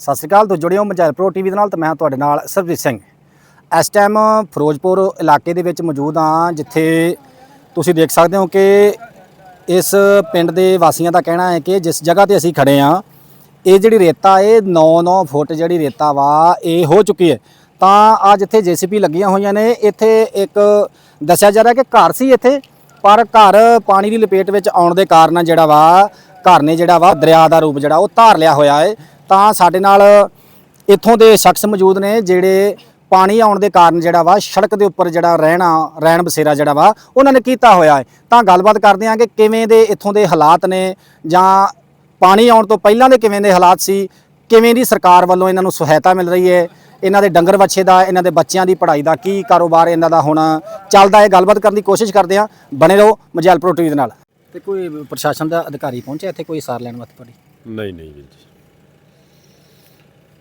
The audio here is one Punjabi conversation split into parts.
ਸਤਿ ਸ਼੍ਰੀ ਅਕਾਲ, ਤੋਂ ਜੁੜਿਓ ਮੋਬਾਈਲ ਪ੍ਰੋ ਟੀਵੀ ਦੇ ਨਾਲ ਤੇ ਮੈਂ ਤੁਹਾਡੇ ਨਾਲ ਸਰਬਜੀਤ ਸਿੰਘ। ਇਸ ਟਾਈਮ ਫਿਰੋਜ਼ਪੁਰ ਇਲਾਕੇ ਦੇ ਵਿੱਚ ਮੌਜੂਦ ਹਾਂ, ਜਿੱਥੇ ਤੁਸੀਂ ਦੇਖ ਸਕਦੇ ਹੋ ਕਿ ਇਸ ਪਿੰਡ ਦੇ ਵਾਸੀਆਂ ਦਾ ਕਹਿਣਾ ਹੈ ਕਿ ਜਿਸ ਜਗ੍ਹਾ ਤੇ ਅਸੀਂ ਖੜੇ ਹਾਂ, ਇਹ ਜਿਹੜੀ ਰੇਤਾ, ਇਹ 9-9 ਫੁੱਟ ਜਿਹੜੀ ਰੇਤਾ ਵਾ, ਇਹ ਹੋ ਚੁੱਕੀ ਹੈ। ਤਾਂ ਆ ਜਿੱਥੇ ਜੀਸੀਪੀ ਲੱਗੀਆਂ ਹੋਈਆਂ ਨੇ, ਇੱਥੇ ਇੱਕ ਦੱਸਿਆ ਜਾ ਰਿਹਾ ਕਿ ਘਰ ਸੀ ਇੱਥੇ, ਪਰ ਘਰ ਪਾਣੀ ਦੀ ਲਪੇਟ ਵਿੱਚ ਆਉਣ ਦੇ ਕਾਰਨ ਜਿਹੜਾ ਵਾ, ਘਰ ਨੇ ਜਿਹੜਾ ਵਾ ਦਰਿਆ ਦਾ ਰੂਪ ਜਿਹੜਾ ਉਹ ਧਾਰ ਲਿਆ ਹੋਇਆ ਹੈ। ਤਾਂ ਸਾਡੇ ਨਾਲ ਇੱਥੋਂ ਦੇ ਸ਼ਖਸ ਮੌਜੂਦ ਨੇ ਜਿਹੜੇ ਪਾਣੀ ਆਉਣ ਦੇ ਕਾਰਨ ਜਿਹੜਾ ਵਾ ਸੜਕ ਦੇ ਉੱਪਰ ਜਿਹੜਾ ਰਹਿਣਾ ਰਹਿਣ ਬਸੇਰਾ ਜਿਹੜਾ ਵਾ ਉਹਨਾਂ ਨੇ ਕੀਤਾ ਹੋਇਆ ਹੈ। ਤਾਂ ਗੱਲਬਾਤ ਕਰਦੇ ਹਾਂ ਕਿ ਕਿਵੇਂ ਦੇ ਇੱਥੋਂ ਦੇ ਹਾਲਾਤ ਨੇ ਜਾਂ ਪਾਣੀ ਆਉਣ ਤੋਂ ਪਹਿਲਾਂ ਦੇ ਕਿਵੇਂ ਦੇ ਹਾਲਾਤ ਸੀ ਕਿਵੇਂ ਦੀ ਸਰਕਾਰ ਵੱਲੋਂ ਇਹਨਾਂ ਨੂੰ ਸਹਾਇਤਾ ਮਿਲ ਰਹੀ ਹੈ ਇਹਨਾਂ ਦੇ ਡੰਗਰ ਬੱਚੇ ਦਾ ਇਹਨਾਂ ਦੇ ਬੱਚਿਆਂ ਦੀ ਪੜ੍ਹਾਈ ਦਾ ਕੀ ਕਾਰੋਬਾਰ ਇਹਨਾਂ ਦਾ ਹੁਣ ਚੱਲਦਾ ਹੈ। ਗੱਲਬਾਤ ਕਰਨ ਦੀ ਕੋਸ਼ਿਸ਼ ਕਰਦੇ ਹਾਂ। ਬਣੇ ਰਹੋ ਮਜੈਲ ਪ੍ਰੋ ਟੀਵੀ ਦੇ ਨਾਲ। ਤੇ ਕੋਈ ਪ੍ਰਸ਼ਾਸਨ ਦਾ ਅਧਿਕਾਰੀ ਪਹੁੰਚਿਆ ਇੱਥੇ ਕੋਈ ਸਾਰ ਲੈਣ ਵਾਸਤੇ ਤੁਹਾਡੀ? ਨਹੀਂ ਨਹੀਂ ਵੀਰ ਜੀ।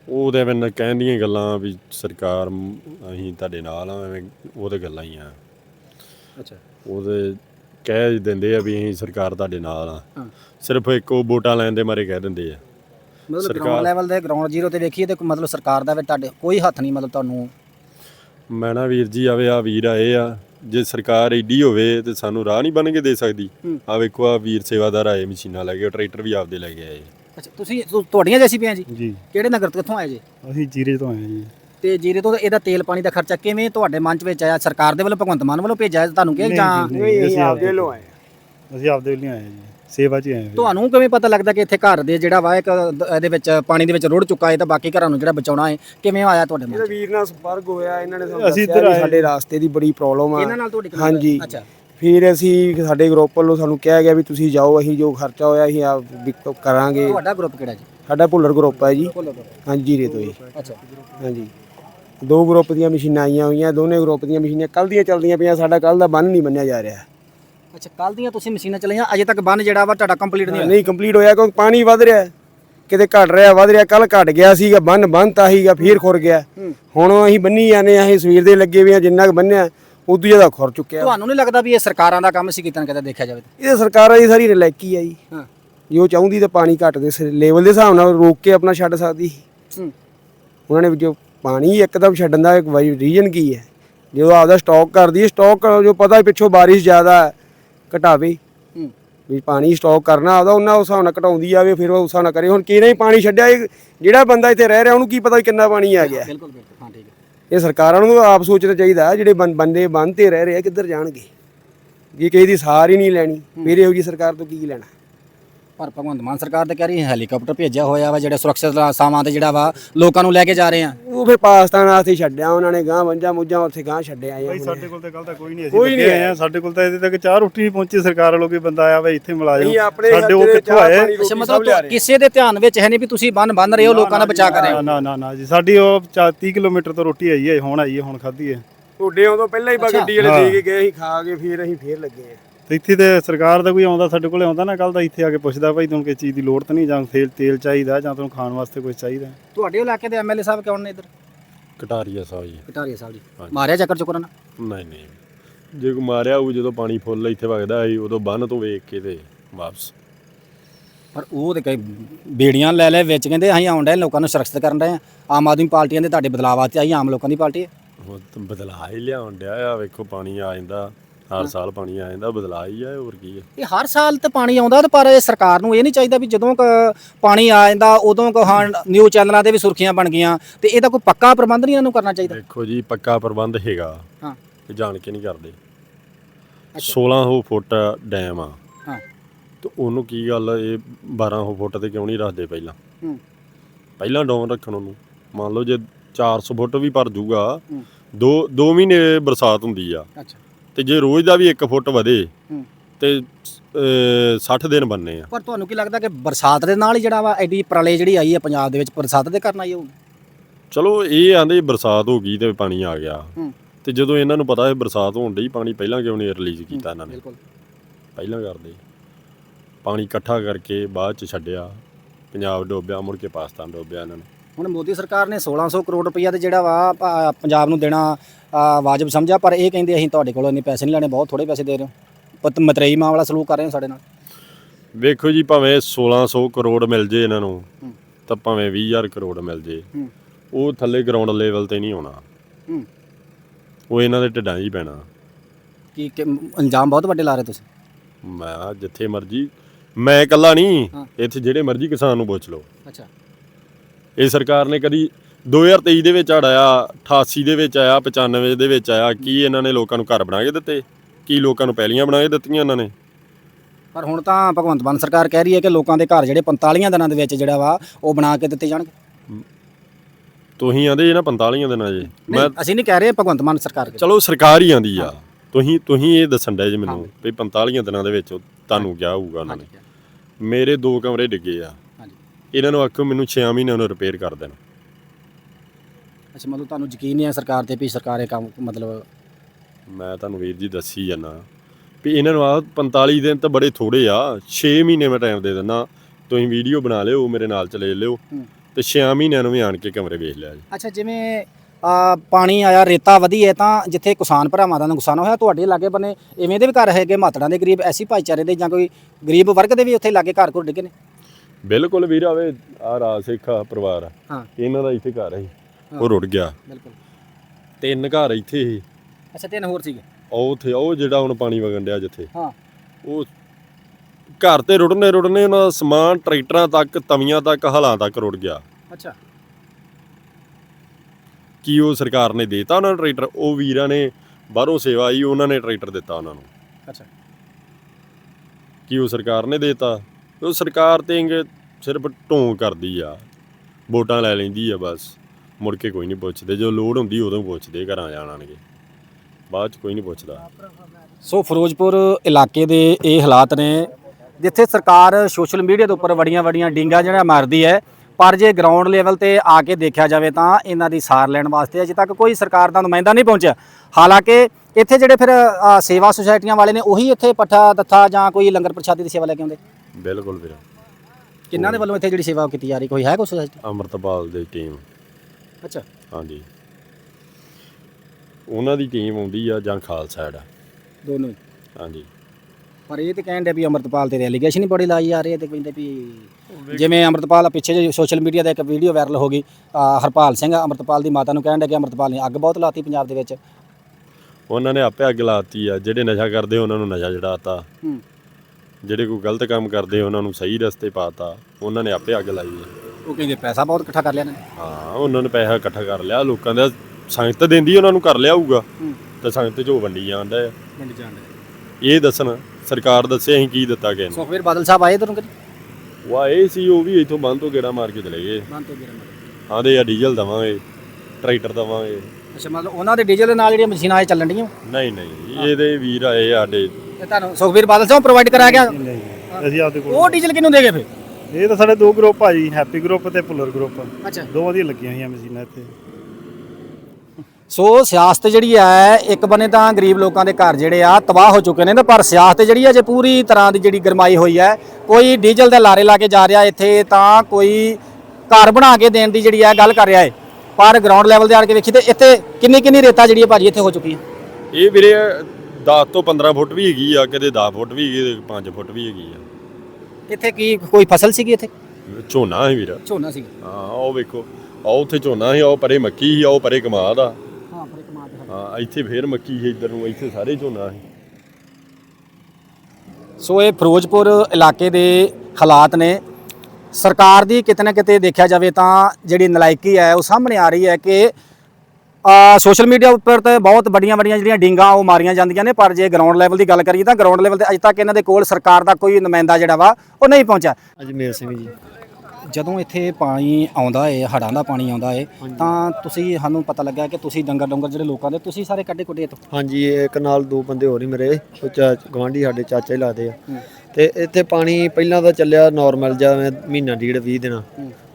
ਉਹਦੇ ਮੈਨੂੰ ਕਹਿਣ ਦੀਆਂ ਗੱਲਾਂ ਵੀ ਸਰਕਾਰ ਅਸੀਂ ਤੁਹਾਡੇ ਨਾਲ ਆ ਐਵੇਂ ਉਹਦੇ ਗੱਲਾਂ ਹੀ ਆ। ਅੱਛਾ। ਉਹਦੇ ਕਹਿ ਦਿੰਦੇ ਆ ਵੀ ਅਸੀਂ ਸਰਕਾਰ ਤੁਹਾਡੇ ਨਾਲ ਆ। ਸਿਰਫ ਇੱਕ ਉਹ ਵੋਟਾਂ ਲੈਣ ਦੇ ਮਾਰੇ ਕਹਿ ਦਿੰਦੇ ਆ। ਮਤਲਬ ਗਰਾਊਂਡ ਲੈਵਲ ਤੇ ਗਰਾਊਂਡ ਜ਼ੀਰੋ ਤੇ ਵੇਖੀਏ ਤੇ ਮਤਲਬ ਸਰਕਾਰ ਦਾ ਵੀ ਤੁਹਾਡੇ ਕੋਈ ਹੱਥ ਨਹੀਂ ਮਤਲਬ ਤੁਹਾਨੂੰ। ਮੈਂ ਨਾ ਵੀਰ ਜੀ ਆਵੇ ਆ ਵੀਰ ਆਏ ਆ। ਜੇ ਸਰਕਾਰ ਏਡੀ ਹੋਵੇ ਤੇ ਸਾਨੂੰ ਰਾਹ ਨਹੀਂ ਬਣ ਕੇ ਦੇ ਸਕਦੀ। ਆ ਵੇਖੋ ਆ ਵੀਰ ਸੇਵਾਦਾਰ ਆਏ ਮਸ਼ੀਨਾਂ ਲੈ ਕੇ ਟਰੈਕਟਰ ਵੀ ਆਪਦੇ ਲੈ ਕੇ ਆਏ। ਅੱਛਾ ਤੁਸੀਂ ਤੁ- ਤੁਹਾਡੀਆਂ ਜੈਸੀਪੀਆਂ ਜੀ? ਜੀ। ਕਿਹੜੇ ਨਗਰ ਤੋਂ ਕਿੱਥੋਂ ਆਏ ਜੀ? ਅਸੀਂ ਜੀਰੇ ਤੋਂ ਆਏ ਹਾਂ ਜੀ। ਤੇ ਜੀਰੇ ਤੋਂ ਇਹਦਾ ਤੇਲ ਪਾਣੀ ਦਾ ਖਰਚਾ ਕਿਵੇਂ ਤੁਹਾਡੇ ਮਨ ਚ ਵਿੱਚ ਆਇਆ? ਸਰਕਾਰ ਦੇ ਵੱਲੋਂ ਭਗਵੰਤ ਮਾਨ ਵੱਲੋਂ ਭੇਜਿਆ ਤੁਹਾਨੂੰ ਕਿ ਜਾਂ ਨਹੀਂ, ਨਹੀਂ, ਅਸੀਂ ਆਪਦੇ ਵੱਲੋਂ ਆਏ ਅਸੀਂ ਆਪਦੇ ਵੱਲੋਂ ਆਏ ਹਾਂ ਜੀ। ਸੇਵਾ 'ਚ ਹੀ ਆਏ ਹਾਂ ਤੁਹਾਨੂੰ ਕਿਵੇਂ ਪਤਾ ਲੱਗਦਾ ਕਿ ਇੱਥੇ ਘਰ ਦੇ ਜਿਹੜਾ ਵਾ ਇੱਕ ਦ- ਇਹਦੇ ਵਿੱਚ ਪਾਣੀ ਦੇ ਵਿੱਚ ਰੁੜ ਚੁੱਕਾ ਹੈ ਤਾਂ ਬਾਕੀ ਘਰਾਂ ਨੂੰ ਜਿਹੜਾ ਬਚਾਉਣਾ ਹੈ ਕਿਵੇਂ ਆਇਆ ਤੁਹਾਡੇ ਮਨ ਇਹਦਾ ਚ ਵੀਰ ਨਾਲ ਸੰਪਰਕ ਹੋਇਆ ਇਹਨਾਂ ਨੇ ਸਾਨੂੰ ਅਸੀਂ ਦੱਸਿਆ ਇੱਧਰ ਵੀ ਆਏ। ਸਾਡੇ ਰਾਸਤੇ ਦੀ ਬੜੀ ਪ੍ਰੋਬਲਮ ਆ। ਇਹਨਾਂ ਨਾਲ ਤੁਹਾਡੀ ਹਾਂਜੀ। ਅੱਛਾ। ਫਿਰ ਅਸੀਂ ਸਾਡੇ ਗਰੁੱਪ ਵੱਲੋਂ ਸਾਨੂੰ ਕਿਹਾ ਗਿਆ ਵੀ ਤੁਸੀਂ ਜਾਓ ਅਸੀਂ ਜੋ ਖਰਚਾ ਹੋਇਆ ਅਸੀਂ ਆਪ ਵੀ ਕ- ਕਰਾਂਗੇ। ਤੁਹਾਡਾ ਗਰੁੱਪ ਕਿਹੜਾ ਜੀ? ਸਾਡਾ ਭੁੱਲਰ ਗਰੁੱਪ ਹੈ ਜੀ। ਹਾਂਜੀ ਜੀਰੇ ਤੋਂ ਜੀ। ਅੱਛਾ। ਹਾਂਜੀ। ਦੋ ਗਰੁੱਪ ਦੀਆਂ ਮਸ਼ੀਨਾਂ ਆਈਆਂ ਹੋਈਆਂ ਦੋਨੇ ਗਰੁੱਪ ਦੀਆਂ ਮਸ਼ੀਨਾਂ ਕੱਲ ਦੀਆਂ ਚੱਲਦੀਆਂ ਪਈਆਂ ਸਾਡਾ ਕੱਲ ਦਾ ਬੰਨ ਨਹੀਂ ਬੰਨਿਆ ਜਾ ਰਿਹਾ। ਅੱਛਾ ਕੱਲ ਦੀਆਂ ਤੁਸੀਂ ਮਸ਼ੀਨਾਂ ਚਲਾਈਆਂ ਅਜੇ ਤੱਕ ਬੰਨ ਜਿਹੜਾ ਵਾ ਤੁਹਾਡਾ ਕੰਪਲੀਟ ਨਹੀਂ ਹੋਇਆ। ਨਹੀਂ ਕੰਪਲੀਟ ਹੋਇਆ ਕਿਉਂਕਿ ਪਾਣੀ ਵੱਧ ਰਿਹਾ ਹੈ। ਕਿਤੇ ਘਟ ਰਿਹਾ ਵੱਧ ਰਿਹਾ ਕੱਲ ਘਟ ਗਿਆ ਸੀਗਾ ਬੰਨ ਬੰਨਤਾ ਸੀਗਾ ਫੇਰ ਖੁਰ ਗਿਆ। ਹੂੰ। ਹੁਣ ਅਸੀਂ ਬੰਨੀ ਜਾਂਦੇ ਆ ਅਸੀਂ ਸਵੇਰ ਦੇ ਲੱਗੇ ਵੀ ਆ ਜਿੰਨਾ ਕੁ ਬੰਨਿਆ ਉਦੋਂ ਜ਼ਿਆਦਾ ਖੁਰ ਚੁੱਕਿਆ। ਤੁਹਾਨੂੰ ਨਹੀਂ ਲੱਗਦਾ ਵੀ ਇਹ ਸਰਕਾਰਾਂ ਦਾ ਕੰਮ ਸੀ ਕਿਤੇ ਨਾ ਕਿਤੇ ਦੇਖਿਆ ਜਾਵੇ ਤਾਂ? ਇਹ ਸਰਕਾਰਾਂ ਦੀ ਸਾਰੀ ਰਲੈਕੀ ਆ ਜੀ। ਹਾਂ। ਜੋ ਚਾਹੁੰਦੀ ਤਾਂ ਪਾਣੀ ਘੱਟ ਦੇ ਲੈਵਲ ਦੇ ਹਿਸਾਬ ਨਾਲ ਰੋਕ ਕੇ ਆਪਣਾ ਛੱਡ ਸਕਦੀ ਸੀ। ਹੂੰ। ਉਹਨਾਂ ਨੇ ਵੀ ਜੋ ਪਾਣੀ ਇੱਕਦਮ ਛੱਡਣ ਦਾ ਇੱਕ ਰੀਜਨ ਕੀ ਹੈ? ਜਦੋਂ ਆਪਦਾ ਸਟਾਕ ਕਰਦੀ ਹੈ ਸਟਾਕ ਜੋ ਪਤਾ ਪਿੱਛੋਂ ਬਾਰਿਸ਼ ਜ਼ਿਆਦਾ ਹੈ, ਘਟਾਵੇ। ਹੂੰ। ਵੀ ਪਾਣੀ ਸਟਾਕ ਕਰਨਾ ਆਪਦਾ ਉਹਨਾਂ ਉਸ ਹਿਸਾਬ ਨਾਲ ਘਟਾਉਂਦੀ ਆਵੇ ਫਿਰ ਉਹ ਉਸ ਹਿਸਾਬ ਨਾਲ ਕਰੇ। ਹੁਣ ਕਿਹਨੇ ਹੀ ਪਾਣੀ ਛੱਡਿਆ? ਇਹ ਜਿਹੜਾ ਬੰਦਾ ਇੱਥੇ ਰਹਿ ਰਿਹਾ ਉਹਨੂੰ ਕੀ ਪਤਾ ਵੀ ਕਿੰਨਾ ਪਾਣੀ ਆ ਗਿਆ। ਬਿਲਕੁਲ ਬਿਲਕੁਲ। ਹਾਂ ਠੀਕ ਹੈ। ਇਹ ਸਰਕਾਰਾਂ ਨੂੰ ਆਪ ਸੋਚਣਾ ਚਾਹੀਦਾ ਜਿਹੜੇ ਬੰ- ਬੰਦੇ ਬੰਦ ਤੇ ਰਹਿ ਰਹੇ ਆ ਕਿੱਧਰ ਜਾਣਗੇ? ਜੇ ਕਿਸੇ ਦੀ ਸਾਰ ਹੀ ਨਹੀਂ ਲੈਣੀ। ਫਿਰ ਇਹੋ ਜੀ ਸਰਕਾਰ ਤੋਂ ਕੀ ਲੈਣਾ? ਪਰ ਭਗਵੰਤ ਮਾਨ ਸਰਕਾਰ ਤਾਂ ਕਹਿ ਰਹੀ ਹੈ ਹੈਲੀਕਾਪਟਰ ਭੇਜਿਆ ਹੋਇਆ ਵਾ ਜਿਹੜੇ ਸੁਰੱਖਿਅਤ ਸਾਵਾਂ ਤੇ ਜਿਹੜਾ ਵਾ ਲੋਕਾਂ ਨੂੰ ਲੈ ਕੇ ਜਾ ਰਹੇ ਆ। ਉਹ ਫਿਰ ਪਾਕਿਸਤਾਨ ਵਾਸਤੇ ਛੱਡਿਆ ਉਹਨਾਂ ਨੇ ਗਾਂ ਵੰਜਾ ਮੁੱਜਾਂ ਉੱਥੇ ਗਾਂ ਛੱਡਿਆ ਆ ਭਾਈ ਸਾਡੇ ਕੋਲ ਤਾਂ ਕੱਲ ਤਾਂ ਕੋਈ ਨਹੀਂ ਅਸੀਂ ਕੋਈ ਨਹੀਂ ਆਏ ਹਾਂ ਸਾਡੇ ਕੋਲ ਤਾਂ ਇਹਦੇ ਤੱਕ ਚਾਹ ਰੋਟੀ ਨਹੀਂ ਪਹੁੰਚੀ ਸਰਕਾਰ ਵੱਲੋਂ ਕੋਈ ਬੰਦਾ ਆਇਆ ਵਾ ਇੱਥੇ ਮੁਲਾਜ਼ਮ। ਸਾਡੇ ਉਹ ਕਿੱਥੋਂ ਆਏ? ਅੱਛਾ ਮਤਲਬ ਕਿਸੇ ਦੇ ਧਿਆਨ ਵਿੱਚ ਹੈ ਨਹੀਂ ਵੀ ਤੁਸੀਂ ਬੰਨ ਬੰਨ ਰਹੇ ਹੋ ਲੋਕਾਂ ਦਾ ਬਚਾਅ ਕਰ। ਰਹੇ ਹੋ ਨਾ ਨਾ ਨਾ ਜੀ ਸਾਡੀ ਉਹ 30 ਕਿਲੋਮੀਟਰ ਤੋਂ ਰੋਟੀ ਆਈ ਹੈ ਹੁਣ ਆਈ ਹੈ ਹੁਣ ਖਾਧੀ ਹੈ। ਤੁਹਾਡੇ ਉਦੋਂ ਪਹਿਲਾਂ ਹੀ ਬਾ ਅੱਛਾ। ਗੱਡੀ ਵਾਲੇ। ਦੇ ਕੇ ਗਏ ਅਸੀਂ ਖਾ ਕੇ ਫਿਰ ਅਸੀਂ ਫੇਰ ਲੱਗੇ ਆ। ਤੇ ਇੱਥੇ ਤੇ ਸਰਕਾਰ ਦਾ ਕੋਈ ਆਉਂਦਾ ਸਾਡੇ ਕੋਲੇ ਆਉਂਦਾ ਨਾ ਕੱਲ ਦਾ ਇੱਥੇ ਆ ਕੇ ਪੁੱਛਦਾ ਭਾਈ ਤੁਹਾਨੂੰ ਕਿਸੇ ਚੀਜ਼ ਦੀ ਲੋੜ ਤਾਂ ਨਹੀਂ ਜਾਂ ਤੇਲ ਤੇਲ ਚਾਹੀਦਾ ਜਾਂ ਤੁਹਾਨੂੰ ਖਾਣ ਵਾਸਤੇ ਕੁਝ ਚਾਹੀਦਾ? ਤੁਹਾਡੇ ਇਲਾਕੇ ਦੇ ਐਮਐਲਏ ਸਾਹਿਬ ਕੌਣ ਨੇ ਇੱਧਰ? ਕਟਾਰੀਆ ਸਾਹਿਬ ਜੀ। ਕਟਾਰੀਆ ਸਾਹਿਬ ਜੀ। ਹਾਂਜੀ। ਮਾਰਿਆ ਚੱਕਰ ਚੁੱਕਰ ਨਾ? ਨਹੀਂ ਨਹੀਂ। ਜੇ ਕੋ ਮਾਰਿਆ ਉਹ ਜਦੋਂ ਪਾਣੀ ਫੁੱਲ ਇੱਥੇ ਵਗਦਾ ਸੀ ਉਦੋਂ ਬੰਨ ਤੋਂ ਵੇਖ ਕੇ ਤੇ ਵਾਪਸ। ਪਰ ਉਹ ਤੇ ਕਈ ਬੇੜੀਆਂ ਲੈ ਲੈ ਵਿੱਚ ਕਹਿੰਦੇ ਅਸੀਂ ਆਉਣ ਡਏ ਲੋਕਾਂ ਨੂੰ ਸੁਰੱਖਿਅਤ ਕਰਨ ਡਏ ਆ। ਆਮ ਆਦਮੀ ਪਾਰਟੀਆਂ ਦੇ ਤੁਹਾਡੇ ਬਦਲਾਅ ਵਾਸਤੇ ਆਈ ਆਮ ਲੋਕਾਂ ਦੀ ਪਾਰਟੀ ਹੈ ਹੁਣ ਤਾਂ ਬਦਲਾ ਹੀ ਲਿਆਉਣ ਡਿਆ ਆ ਵੇਖੋ ਪਾਣੀ ਆ ਜਾਂਦਾ। ਹਰ ਸਾਲ ਪਾਣੀ ਆ ਜਾਂਦਾ ਬਦਲਾ ਹੀ ਆ ਹੋਰ ਕੀ ਆ। ਇਹ ਹਰ ਸਾਲ ਤੇ ਪਾਣੀ ਆਉਂਦਾ ਤੇ ਪਰ ਇਹ ਸਰਕਾਰ ਨੂੰ ਇਹ ਨਹੀਂ ਚਾਹੀਦਾ ਵੀ ਜਦੋਂ ਕ ਪਾਣੀ ਆ ਜਾਂਦਾ ਉਦੋਂ ਕ ਹਾਂ ਨਿਊਜ਼ ਚੈਨਲਾਂ ਤੇ ਵੀ ਸੁਰਖੀਆਂ ਬਣ ਗਈਆਂ ਤੇ ਇਹਦਾ ਕੋਈ ਪੱਕਾ ਪ੍ਰਬੰਧ ਨਹੀਂ ਇਹਨਾਂ ਨੂੰ ਕਰਨਾ ਚਾਹੀਦਾ। ਦੇਖੋ ਜੀ ਪੱਕਾ ਪ੍ਰਬੰਧ ਹੈਗਾ ਹਾਂ। ਇਹ ਜਾਣ ਕੇ ਨਹੀਂ ਕਰਦੇ। ਅੱਛਾ। 1600 ਫੁੱਟ ਡੈਮ ਆ। ਹਾਂ। ਤੇ ਉਹਨੂੰ ਕੀ ਗੱਲ ਇਹ 1200 ਫੁੱਟ ਤੇ ਕਿਉਂ ਨਹੀਂ ਰੱਖਦੇ ਪਹਿਲਾਂ? ਹੂੰ। ਪਹਿਲਾਂ ਡਾਊਨ ਰੱਖਣ ਉਹਨੂੰ। ਮੰਨ ਲਓ ਜੇ 400 ਫੁੱਟ ਵੀ ਭਰ ਜੂਗਾ ਹੂੰ। ਦੋ ਦੋ ਮਹੀਨੇ ਬਰਸਾਤ ਹੁੰਦੀ ਆ। ਅੱਛਾ। ਤੇ ਜੇ ਰੋਜ਼ ਦਾ ਵੀ 1 ਫੁੱਟ ਵਧੇ ਹੂੰ। ਤੇ ਅਹ, 60 ਦਿਨ ਬੰਨੇ ਆ। ਪਰ ਤੁਹਾਨੂੰ ਕੀ ਲੱਗਦਾ ਕਿ ਬਰਸਾਤ ਦੇ ਨਾਲ ਹੀ ਜਿਹੜਾ ਵਾ ਐਡੀ ਪ੍ਰਲੇ ਜਿਹੜੀ ਆਈ ਹੈ ਪੰਜਾਬ ਦੇ ਵਿੱਚ ਬਰਸਾਤ ਦੇ ਕਾਰਨ ਆਈ ਹੋਊਗੀ ਚਲੋ ਇਹ ਆਂਦੇ ਬਰਸਾਤ ਹੋ ਗਈ ਤੇ ਪਾਣੀ ਆ ਗਿਆ। ਹੂੰ। ਤੇ ਜਦੋਂ ਇਹਨਾਂ ਨੂੰ ਪਤਾ ਹੈ ਬਰਸਾਤ ਹੋਣ ਡਈ ਪਾਣੀ ਪਹਿਲਾਂ ਕਿਉਂ ਨਹੀਂ ਰਿਲੀਜ਼ ਕੀਤਾ ਇਹਨਾਂ ਨੇ? ਬਿਲਕੁਲ। ਪਹਿਲਾਂ ਕਰਦੇ। ਪਾਣੀ ਇਕੱਠਾ ਕਰਕੇ ਬਾਅਦ ਚ ਛੱਡਿਆ। ਪੰਜਾਬ ਡੋਬਿਆ ਮੁੜ ਕੇ ਪਾਕਿਸਤਾਨ ਡੋਬਿਆ ਇਹਨਾਂ ਨੇ। ਹੁਣ ਮੋਦੀ ਸਰਕਾਰ ਨੇ 1600 ਕਰੋੜ ਰੁਪਈਆ ਤੇ ਜਿਹੜਾ ਵਾ ਪ- ਪੰਜਾਬ ਨੂੰ ਦੇਣਾ ਆ, ਵਾਜਬ ਸਮਝਿਆ ਪਰ ਇਹ ਕਹਿੰਦੇ ਅਸੀਂ ਤੁਹਾਡੇ ਕੋਲੋਂ ਇੰਨੇ ਪੈਸੇ ਨਹੀਂ ਲੈਣੇ ਬਹੁਤ ਥੋੜੇ ਪੈਸੇ ਦੇ ਰਹੇ ਹੋ। ਪਤ ਮਤਰੇਈ ਮਾਂ ਵਾਲਾ ਸਲੂਕ ਕਰ ਰਹੇ ਹੋ ਸਾਡੇ ਨਾਲ। ਵੇਖੋ ਜੀ ਭਾਵੇਂ 1600 ਕਰੋੜ ਮਿਲ ਜੇ ਇਹਨਾਂ ਨੂੰ। ਤਾਂ ਭਾਵੇਂ 20000 ਕਰੋੜ ਮਿਲ ਜੇ ਹੂੰ। ਉਹ ਥੱਲੇ ਗਰਾਊਂਡ ਲੈਵਲ ਤੇ ਨਹੀਂ ਆਉਣਾ ਹੂੰ। ਉਹ ਇਹਨਾਂ ਦੇ ਢਿੱਡਾਂ 'ਚ ਹੀ ਪੈਣਾ। ਕੀ ਕਿ ਇਲਜ਼ਾਮ ਬਹੁਤ ਵੱਡੇ ਲਾ ਰਹੇ ਤੁਸੀਂ? ਮੈਂ ਕਿਹਾ ਜਿੱਥੇ ਮਰਜ਼ੀ ਮੈਂ ਇਕੱਲਾ ਨਹੀਂ। ਇੱਥੇ ਜਿਹੜੇ ਮਰਜ਼ੀ ਕਿਸਾਨ ਨੂੰ ਪੁੱਛ ਲਓ। ਅੱਛਾ। ਇਹ ਸਰਕਾਰ ਨੇ ਕਦੀ 2023 ਦੇ ਵਿੱਚ ਆਇਆ 88 ਦੇ ਵਿੱਚ ਆਇਆ 95 ਦੇ ਵਿੱਚ ਆਇਆ ਕੀ ਇਹਨਾਂ ਨੇ ਲੋਕਾਂ ਨੂੰ ਘਰ ਬਣਾ ਕੇ ਦਿੱਤੇ? ਕੀ ਲੋਕਾਂ ਨੂੰ ਪਹਿਲੀਆਂ ਬਣਾ ਕੇ ਦਿੱਤੀਆਂ ਇਹਨਾਂ ਨੇ? ਪਰ ਹੁਣ ਤਾਂ ਭਗਵੰਤ ਮਾਨ ਸਰਕਾਰ ਕਹਿ ਰਹੀ ਹੈ ਕਿ ਲੋਕਾਂ ਦੇ ਘਰ ਜਿਹੜੇ 45 ਦਿਨਾਂ ਦੇ ਵਿੱਚ ਜਿਹੜਾ ਵਾ ਉਹ ਬਣਾ ਕੇ ਦਿੱਤੇ ਜਾਣਗੇ। ਤੁਸੀਂ ਆਂਦੇ ਜੇ ਨਾ 45 ਦਿਨਾਂ ਜੇ। ਮੈਂ ਅਸੀਂ ਨਹੀਂ ਕਹਿ ਰਹੇ ਭਗਵੰਤ ਮਾਨ ਸਰਕਾਰ ਚਲੋ ਸਰਕਾਰ ਹੀ ਆਂਦੀ ਆ। ਤੁਸੀਂ ਤੁਸੀਂ ਇਹ ਦੱਸਣ ਡਏ ਜੇ ਮੈਨੂੰ ਵੀ 45 ਦਿਨਾਂ ਦੇ ਵਿੱਚ ਤੁਹਾਨੂੰ ਕਿਹਾ ਹੋਊਗਾ ਉਹਨਾਂ ਨੇ। ਮੇਰੇ ਦੋ ਕਮਰੇ ਡਿੱਗੇ ਆ। ਇਹਨਾਂ ਨੂੰ ਆਖੋ ਮੈਨੂੰ 6 ਮਹੀਨਿਆਂ ਨੂੰ ਰਿਪੇਅਰ ਕਰ ਦੇਣ। ਅੱਛਾ ਮਤਲਬ ਤੁਹਾਨੂੰ ਯਕੀਨ ਨਹੀਂ ਹੈ ਸਰਕਾਰ ਤੇ ਵੀ ਸਰਕਾਰ ਇਹ ਕੰਮ ਮਤਲਬ ਮੈਂ ਤੁਹਾਨੂੰ ਵੀਰ ਜੀ ਦੱਸੀ ਜਾਣਾ ਵੀ ਇਹਨਾਂ ਨੂੰ ਆ 45 ਦਿਨ ਤਾਂ ਬੜੇ ਥੋੜੇ ਆ 6 ਮਹੀਨੇ ਮੈਂ ਟਾਈਮ ਦੇ ਦਿੰਦਾ। ਤੁਸੀਂ ਵੀਡੀਓ ਬਣਾ ਲਿਓ ਮੇਰੇ ਨਾਲ ਚਲੇ ਲਿਓ। ਤੇ 6 ਮਹੀਨਿਆਂ ਨੂੰ ਵੀ ਆਣ ਕੇ ਕਮਰੇ ਵੇਖ ਲਿਆ ਜੀ। ਅੱਛਾ ਜਿਵੇਂ ਆ ਪਾਣੀ ਆਇਆ ਰੇਤਾ ਵਧੀ ਹੈ ਤਾਂ ਜਿੱਥੇ ਕਿਸਾਨ ਭਰਾਵਾਂ ਦਾ ਨੁਕਸਾਨ ਹੋਇਆ ਤੁਹਾਡੇ ਲਾਗੇ ਬੰਨੇ ਇਵੇਂ ਦੇ ਵੀ ਘਰ ਹੈਗੇ ਮਾਤੜਾਂ ਦੇ ਗਰੀਬ ਐਸੀ ਭਾਈਚਾਰੇ ਦੇ ਜਾਂ ਕੋਈ ਗਰੀਬ ਵਰਗ ਦੇ ਵੀ ਉੱਥੇ ਲਾਗੇ ਘਰ ਘੁਰ ਡਿੱਗੇ ਨੇ? ਬਿਲਕੁਲ ਵੀਰ ਆਵੇ ਆ ਰਾਜ ਸੇਖਾ ਪਰਿਵਾਰ ਆ। ਹਾਂ। ਇਹਨਾਂ ਦਾ ਇੱਥੇ ਘਰ ਹੈ ਹਾਂ। ਉਹ ਰੁੜ ਗਿਆ। ਬਿਲਕੁਲ। ਤਿੰਨ ਘਰ ਇੱਥੇ ਹੀ ਅੱਛਾ ਤਿੰਨ ਹੋਰ ਸੀਗੇ? ਉਹ ਉੱਥੇ ਉਹ ਜਿਹੜਾ ਹੁਣ ਪਾਣੀ ਵਗਣ ਡਿਆ ਜਿੱਥੇ। ਹਾਂ। ਉਹ ਘਰ ਤੇ ਰੁੜਨੇ ਰੁੜਨੇ ਉਹਨਾਂ ਦਾ ਸਮਾਨ ਟਰੈਕਟਰਾਂ ਤੱਕ ਤਵੀਆਂ ਤੱਕ ਹਲਾਂ ਤੱਕ ਰੁੜ ਗਿਆ। ਅੱਛਾ। ਕੀ ਉਹ ਸਰਕਾਰ ਨੇ ਦੇਤਾ ਉਹਨਾਂ ਨੂੰ ਟਰੈਕਟਰ? ਉਹ ਵੀਰਾਂ ਨੇ ਬਾਹਰੋਂ ਸੇਵਾ ਆਈ ਉਹਨਾਂ ਨੇ ਟਰੈਕਟਰ ਦਿੱਤਾ ਉਹਨਾਂ ਨੂੰ। ਅੱਛਾ। ਕੀ ਉਹ ਸਰਕਾਰ ਨੇ ਦੇਤਾ? ਉਹ ਸਰਕਾਰ ਤੇ ਇੰਗੇ ਸਿਰਫ ਢੋਂਗ ਕਰਦੀ ਆ, ਵੋਟਾਂ ਲੈ ਲੈਂਦੀ ਆ ਬਸ, ਮੁੜ ਕੇ ਕੋਈ ਨਹੀਂ ਪੁੱਛਦੇ ਜੋ ਲੋੜ ਹੁੰਦੀ ਉਦੋਂ ਪੁੱਛਦੇ, ਘਰਾਂ ਜਾਣਾਂਗੇ ਬਾਅਦ ਚ ਕੋਈ ਨਹੀਂ ਪੁੱਛਦਾ। ਸੋ ਫਿਰੋਜ਼ਪੁਰ ਇਲਾਕੇ ਦੇ ਇਹ ਹਾਲਾਤ ਨੇ, ਜਿੱਥੇ ਸਰਕਾਰ ਸੋਸ਼ਲ ਮੀਡੀਆ ਦੇ ਉੱਪਰ ਵੱਡੀਆਂ ਵੱਡੀਆਂ ਡਿੰਗਾ ਜਿਹੜਾ ਮਾਰਦੀ ਹੈ, ਪਰ ਜੇ ਗਰਾਊਂਡ ਲੈਵਲ ਤੇ ਆ ਕੇ ਦੇਖਿਆ ਜਾਵੇ ਤਾਂ ਇਹਨਾਂ ਦੀ ਸਾਰ ਲੈਣ ਵਾਸਤੇ ਅਜੇ ਤੱਕ ਕੋਈ ਸਰਕਾਰ ਦਾ ਨੁਮਾਇੰਦਾ ਨਹੀਂ ਪਹੁੰਚਿਆ। ਹਾਲਾਂਕਿ ਇੱਥੇ ਜਿਹੜੇ ਫਿਰ ਸੇਵਾ ਸੁਸਾਇਟੀਆਂ ਵਾਲੇ ਨੇ, ਉਹੀ ਇੱਥੇ ਪੱਠਾ ਦੱਥਾ ਜਾਂ ਕੋਈ ਲੰਗਰ ਪ੍ਰਸ਼ਾਦੀ ਦੀ ਸੇਵਾ ਲੈ ਕੇ ਆਉਂਦੇ? ਬਿਲਕੁਲ ਵੀਰ। ਕਿੰਨਾਂ ਦੇ ਵੱਲੋਂ ਇੱਥੇ ਜਿਹੜੀ ਸੇਵਾ ਕੀਤੀ ਜਾ ਰਹੀ? ਕੋਈ ਹੈ ਕੋਈ ਸੁਸਾਇਟੀ ਅਮਰਤਪਾਲ ਦੀ ਟੀਮ ਅੱਛਾ। ਹਾਂਜੀ। ਉਹਨਾਂ ਦੀ ਟੀਮ ਆਉਂਦੀ ਆ ਜਾਂ ਖਾਲਸਾ ਐਡ ਦੋਨੋਂ ਹੀ? ਹਾਂਜੀ। ਪਰ ਇਹ ਤੇ ਕਹਿਣ ਦੇ ਵੀ ਅਮਰਤਪਾਲ ਤੇ ਐਲੀਗੇਸ਼ਨ ਹੀ ਬੜੀ ਲਾਈ ਜਾ ਰਹੀ ਹੈ ਤੇ ਕਹਿੰਦੇ ਵੀ ਜਿਵੇਂ ਅਮਰਤਪਾਲ ਪਿੱਛੇ ਜੇ ਸੋਸ਼ਲ ਮੀਡੀਆ ਤੇ ਇੱਕ ਵੀਡੀਓ ਵਾਇਰਲ ਹੋ ਗਈ ਅ, ਹਰਪਾਲ ਸਿੰਘ ਅਮਰਤਪਾਲ ਦੀ ਮਾਤਾ ਨੂੰ ਕਹਿਣ ਦੇ ਕਿ ਅਮਰਤਪਾਲ ਨੇ ਅੱਗ ਬਹੁਤ ਲਾਤੀ ਪੰਜਾਬ ਦੇ ਵਿੱਚ। ਉਹਨਾਂ ਨੇ ਆਪੇ ਅੱਗ ਲਾਤੀ ਆ ਜਿਹੜੇ ਨਸ਼ਾ ਕਰਦੇ ਉਹਨਾਂ ਨੂੰ ਨਸ਼ਾ ਚੜਾਤਾ ਹੂੰ। ਜਿਹੜੇ ਕੋਈ ਗਲਤ ਕੰਮ ਕਰਦੇ ਉਹਨਾਂ ਨੂੰ ਸਹੀ ਰਸਤੇ ਪਾਤਾ ਉਹਨਾਂ ਨੇ ਆਪੇ ਅੱਗ ਲਾਈ ਹੈ। ਉਹ ਕਹਿੰਦੇ ਪੈਸਾ ਬਹੁਤ ਇਕੱਠਾ ਕਰ ਲਿਆ ਨੇ। ਹਾਂ ਉਹਨਾਂ ਨੇ ਪੈਸਾ ਇਕੱਠਾ ਕਰ ਲਿਆ ਲੋਕਾਂ ਦਾ ਸੰਗਤ ਦਿੰਦੀ ਉਹਨਾਂ ਨੂੰ ਕਰ ਲਿਆ ਹੋਊਗਾ। ਹੂੰ। ਤੇ ਸੰਗਤ ਉਹ ਵੰਡੀ ਜਾਂਦਾ ਹੈ ਪਿੰਡ ਜਾਂਦੇ ਇਹ ਦੱਸਣ ਸਰਕਾਰ ਦੱਸੇ ਅਸੀਂ ਕੀ ਦਿੱਤਾ ਕਿਸੇ ਨੂੰ। ਸੁਖਵੀਰ ਬਾਦਲ ਸਾਹਿਬ ਆਏ ਤੁਹਾਨੂੰ ਕਦੀ ਵਾ ਇਹ ਸੀ ਉਹ ਵੀ ਇੱਥੋਂ ਬੰਦ ਤੋਂ ਗੇੜਾ ਮਾਰ ਕੇ ਚਲੇ ਗਏ। ਬੰਦ ਤੋਂ ਗਿਰਨ ਆਂਦੇ ਆ ਡੀਜ਼ਲ ਦਵਾਂਗੇ ਟਰੈਕਟਰ ਦਵਾਂਗੇ। ਅੱਛਾ ਮਤਲਬ ਉਹਨਾਂ ਦੇ ਡੀਜ਼ਲ ਦੇ ਨਾਲ ਜਿਹੜੀਆਂ ਮਸ਼ੀਨਾਂ ਆਏ ਚੱਲਣ ਡੀਆਂ? ਨਹੀਂ ਨਹੀਂ ਇਹਦੇ ਵੀਰ ਆਏ ਆ ਸਾਡੇ ਤੁਹਾਨੂੰ ਸੁਖਵੀਰ ਬਾਦਲ ਸਾਹਿਬ ਪ੍ਰੋਵਾਈਡ ਕਰਾਇਆ ਗਿਆ? ਨਹੀਂ ਅਸੀਂ ਆਪਦੇ ਕੋਲ ਉਹ ਡੀਜ਼ਲ ਕਿਹਨੂੰ ਦੇਗੇ ਫਿਰ? ਇਹ ਤਾਂ ਸਾਡੇ ਦੋ ਗਰੁੱਪ ਆ ਜੀ ਹੈਪੀ ਗਰੁੱਪ ਤੇ ਪੁੱਲਰ ਗਰੁੱਪ ਅੱਛਾ। ਦੋਵਾਂ ਦੀਆਂ ਲੱਗੀਆਂ ਹੋਈਆਂ ਮਸ਼ੀਨਾਂ ਇੱਥੇ। ਸੋ ਸਿਆਸਤ ਜਿਹੜੀ ਹੈ ਇੱਕ ਬੰਨੇ ਤਾਂ ਗਰੀਬ ਲੋਕਾਂ ਦੇ ਘਰ ਜਿਹੜੇ ਆ ਤਬਾਹ ਹੋ ਚੁੱਕੇ ਨੇ ਤੇ ਪਰ ਸਿਆਸਤ ਜਿਹੜੀ ਹੈ ਜੇ ਪੂਰੀ ਤਰ੍ਹਾਂ ਦੀ ਜਿਹੜੀ ਗਰਮਾਈ ਹੋਈ ਹੈ ਕੋਈ ਡੀਜ਼ਲ ਦੇ ਲਾਰੇ ਲਾ ਕੇ ਜਾ ਰਿਹਾ ਇੱਥੇ ਤਾਂ ਕੋਈ ਘਰ ਬਣਾ ਕੇ ਦੇਣ ਦੀ ਜਿਹੜੀ ਹੈ ਗੱਲ ਕਰ ਰਿਹਾ ਹੈ ਪਰ ਗਰਾਊਂਡ ਲੈਵਲ ਤੇ ਆਣ ਕੇ ਵੇਖੀ ਤੇ ਇੱਥੇ ਕਿੰਨੀ ਕਿੰਨੀ ਰੇਤਾ ਜਿਹੜੀ ਹੈ ਭਾਜੀ ਇੱਥੇ ਹੋ ਚੁੱਕੀ ਹੈ ਇਹ ਵੀਰੇ 10 ਤੋਂ 15 ਫੁੱਟ ਵੀ ਹੈਗੀ ਆ ਕਿਤੇ 10 ਫੁੱਟ ਵੀ ਹੈਗੀ ਤੇ 5 ਫੁੱਟ ਵੀ ਹੈਗੀ ਆ। ਇੱਥੇ ਕੀ ਕੋਈ ਫਸਲ ਸੀਗੀ ਇੱਥੇ? ਝੋਨਾ ਹੈ ਵੀਰ। ਝੋਨਾ ਸੀ ਹਾਂ ਉਹ ਵੇਖੋ ਆਹ ਉੱਥੇ ਝੋਨਾ ਸੀ ਆਹ ਪਰੇ ਮੱਕੀ ਸੀ ਆਹ ਪਰੇ ਕਮਾਦ ਆ। ਹਾਂ ਪਰ ਕਮਾਲ ਦੇ ਹਾਂ ਇੱਥੇ ਫੇਰ ਮੱਕੀ ਸੀ ਇੱਧਰ ਨੂੰ ਇੱਥੇ ਸਾਰੇ ਝੋਨਾ ਸੀ। ਸੋ ਇਹ ਫਿਰੋਜ਼ਪੁਰ ਇਲਾਕੇ ਦੇ ਹਾਲਾਤ ਨੇ। ਸਰਕਾਰ ਦੀ ਕਿਤੇ ਨਾ ਕਿਤੇ ਦੇਖਿਆ ਜਾਵੇ ਤਾਂ ਜਿਹੜੀ ਨਲਾਇਕੀ ਹੈ ਉਹ ਸਾਹਮਣੇ ਆ ਰਹੀ ਹੈ ਕਿ ਸੋਸ਼ਲ ਮੀਡੀਆ ਉੱਪਰ ਤੇ ਬਹੁਤ ਵੱਡੀਆਂ ਵੱਡੀਆਂ ਜਿਹੜੀਆਂ ਡਿੰਗਾਂ ਉਹ ਮਾਰੀਆਂ ਜਾਂਦੀਆਂ ਨੇ ਪਰ ਜੇ ਗਰਾਊਂਡ ਲੈਵਲ ਦੀ ਗੱਲ ਕਰੀਏ ਤਾਂ ਗਰਾਊਂਡ ਲੈਵਲ ਤੇ ਅਜੇ ਤੱਕ ਇਹਨਾਂ ਦੇ ਕੋਲ ਸਰਕਾਰ ਦਾ ਕੋਈ ਨੁਮਾਇੰਦਾ ਜਿਹੜਾ ਵਾ ਉਹ ਨਹੀਂ ਪਹੁੰਚਿਆ। ਅਜਮੇਰ ਸਿੰਘ ਜੀ। ਜਦੋਂ ਇੱਥੇ ਪਾਣੀ ਆਉਂਦਾ ਏ ਹੜ੍ਹਾਂ ਦਾ ਪਾਣੀ ਆਉਂਦਾ ਏ ਤਾਂ ਤੁਸੀਂ ਸਾਨੂੰ ਪਤਾ ਲੱਗਾ ਕਿ ਤੁਸੀਂ ਡੰਗਰ ਡੰਗਰ ਜਿਹੜੇ ਲੋਕਾਂ ਦੇ ਤੁਸੀਂ ਸਾਰੇ ਕੱਢੇ ਕੁੱਟੇ ਤੋਂ ਹਾਂਜੀ ਇਹ ਇੱਕ ਨਾਲ ਦੋ ਬੰਦੇ ਹੋਰ ਹੀ ਮੇਰੇ ਉਹ ਚਾ ਗਵਾਂਢੀ ਸਾਡੇ ਚਾਚਾ ਹੀ ਲੱਗਦੇ ਆ। ਤੇ ਇੱਥੇ ਪਾਣੀ ਪਹਿਲਾਂ ਤਾਂ ਚੱਲਿਆ ਨਾਰਮਲ ਜਿਵੇਂ ਮਹੀਨਾ ਡੇਢ 20 ਦਿਨ।